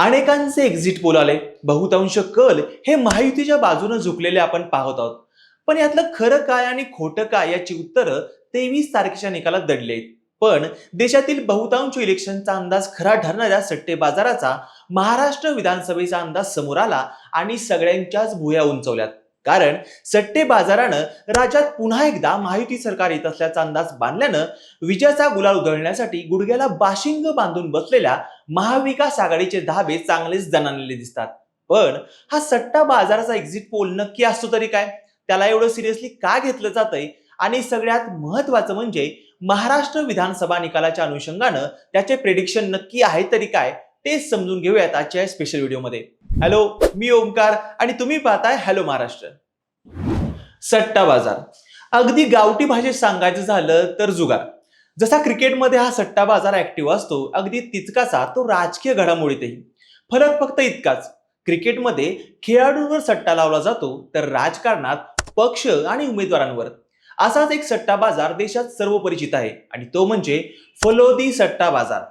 अनेकांचे exit poll आले. बहुतांश कल हे महायुतीच्या बाजूने झुकलेले आपण पाहत आहोत. पण यातलं खरं काय आणि खोटं काय याची उत्तरं तेवीस तारखेच्या निकालात दडले पण देशातील बहुतांश इलेक्शनचा अंदाज खरा ठरणाऱ्या सट्टे बाजाराचा महाराष्ट्र विधानसभेचा अंदाज समोर आला आणि सगळ्यांच्याच भुया उंचवल्यात. कारण सट्टे बाजारानं राज्यात पुन्हा एकदा महायुती सरकार येत असल्याचा अंदाज बांधल्यानं विजयाचा गुलाल उधळण्यासाठी गुडघ्याला बाशिंग बांधून बसलेल्या महाविकास आघाडीचे धाबे चांगलेच जणांलेले दिसतात. पण हा सट्टा बाजाराचा एक्झिट पोल नक्की असतो तरी काय? त्याला एवढं सिरियसली का घेतलं जातंय? आणि सगळ्यात महत्वाचं म्हणजे महाराष्ट्र विधानसभा निकालाच्या अनुषंगानं त्याचे प्रेडिक्शन नक्की आहे तरी काय? तेच समजून घेऊयात आजच्या स्पेशल व्हिडिओमध्ये हॅलो मी ओमकार आणि तुम्ही पाहताय हॅलो महाराष्ट्र. सट्टा बाजार. अगदी गावठी भाषेत सांगायचं झालं तर जुगार. जसा क्रिकेटमध्ये हा सट्टा बाजार ऍक्टिव्ह असतो अगदी तितकाचा तो राजकीय घडामोडीतही. फरक फक्त इतकाच. क्रिकेटमध्ये खेळाडूंवर सट्टा लावला जातो तर राजकारणात पक्ष आणि उमेदवारांवर. असाच एक सट्टा बाजार देशात सर्व परिचित आहे आणि तो म्हणजे फलोदी सट्टा बाजार.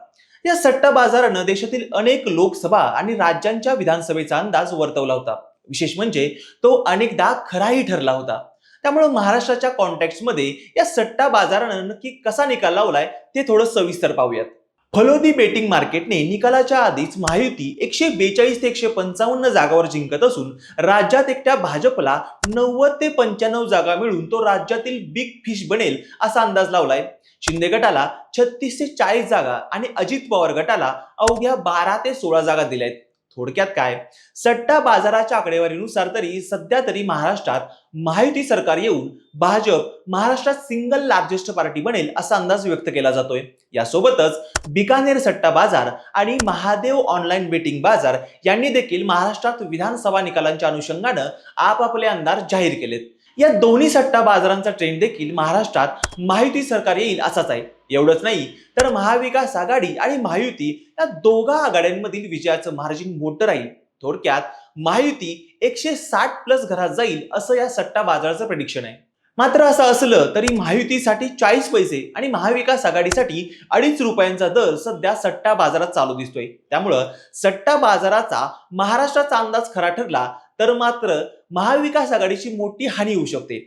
या सट्टा बाजारानं देशातील अनेक लोकसभा आणि राज्यांच्या विधानसभेचा अंदाज वर्तवला होता. विशेष म्हणजे तो अनेकदा खराही ठरला होता. त्यामुळे महाराष्ट्राच्या कॉन्टॅक्टमध्ये या सट्टा बाजारानं नक्की कसा निकाल लावलाय ते थोडं सविस्तर पाहूयात. फलोदी बेटिंग मार्केटने निकालाच्या आधीच महायुती एकशे बेचाळीस ते एकशे पंचावन्न जागावर जिंकत असून राज्यात एकट्या भाजपला नव्वद ते पंच्याण्णव जागा मिळून तो राज्यातील बिग फिश बनेल असा अंदाज लावलाय. शिंदे गटाला छत्तीस ते चाळीस जागा आणि अजित पवार गटाला अवघ्या बारा ते सोळा जागा दिल्या आहेत थोडक्यात काय? सट्टा बाजाराच्या आकडेवारीनुसार तरी सध्या तरी महाराष्ट्रात महायुती सरकार येऊन भाजप महाराष्ट्रात सिंगल लार्जेस्ट पार्टी बनेल असा अंदाज व्यक्त केला जातोय. यासोबतच बिकानेर सट्टा बाजार आणि महादेव ऑनलाईन बेटिंग बाजार यांनी देखील महाराष्ट्रात विधानसभा निकालांच्या अनुषंगानं आपापले अंदाज जाहीर केलेत. या दोन्ही सट्टा बाजारांचा ट्रेंड देखील महाराष्ट्रात महायुती सरकार येईल असाच आहे. एवढंच नाही तर महाविकास आघाडी आणि महायुती या दोघा आघाड्यांमधील विजयाचं मार्जिन मोठं राहील. थोडक्यात महायुती एकशे साठ प्लस घरात जाईल असं या सट्टा बाजाराचं प्रेडिक्शन आहे. मात्र असं असलं तरी महायुतीसाठी चाळीस पैसे आणि महाविकास आघाडीसाठी अडीच रुपयांचा दर सध्या सट्टा बाजारात चालू दिसतोय. त्यामुळं सट्टा बाजाराचा महाराष्ट्राचा अंदाज खरा ठरला तर मात्र महाविकास आघाडीची मोठी हानी होऊ शकते.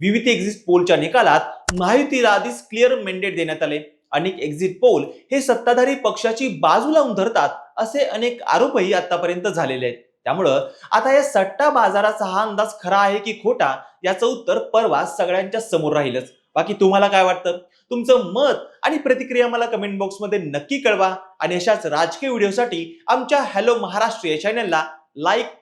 विविध एक्झिट पोलच्या निकालात महायुतीला आधीच क्लिअर मेंडेट देण्यात आले अनेक एक्झिट पोल हे सत्ताधारी पक्षाची बाजू लावून धरतात असे अनेक आरोपही आतापर्यंत झालेले आहेत. त्यामुळं आता या सट्टा बाजाराचा हा अंदाज खरा आहे की खोटा याचं उत्तर परवा सगळ्यांच्या समोर राहीलच. बाकी तुम्हाला काय वाटतं? तुमचं मत आणि प्रतिक्रिया मला कमेंट बॉक्समध्ये नक्की कळवा आणि अशाच राजकीय व्हिडिओसाठी आमच्या हॅलो महाराष्ट्र या चॅनलला लाईक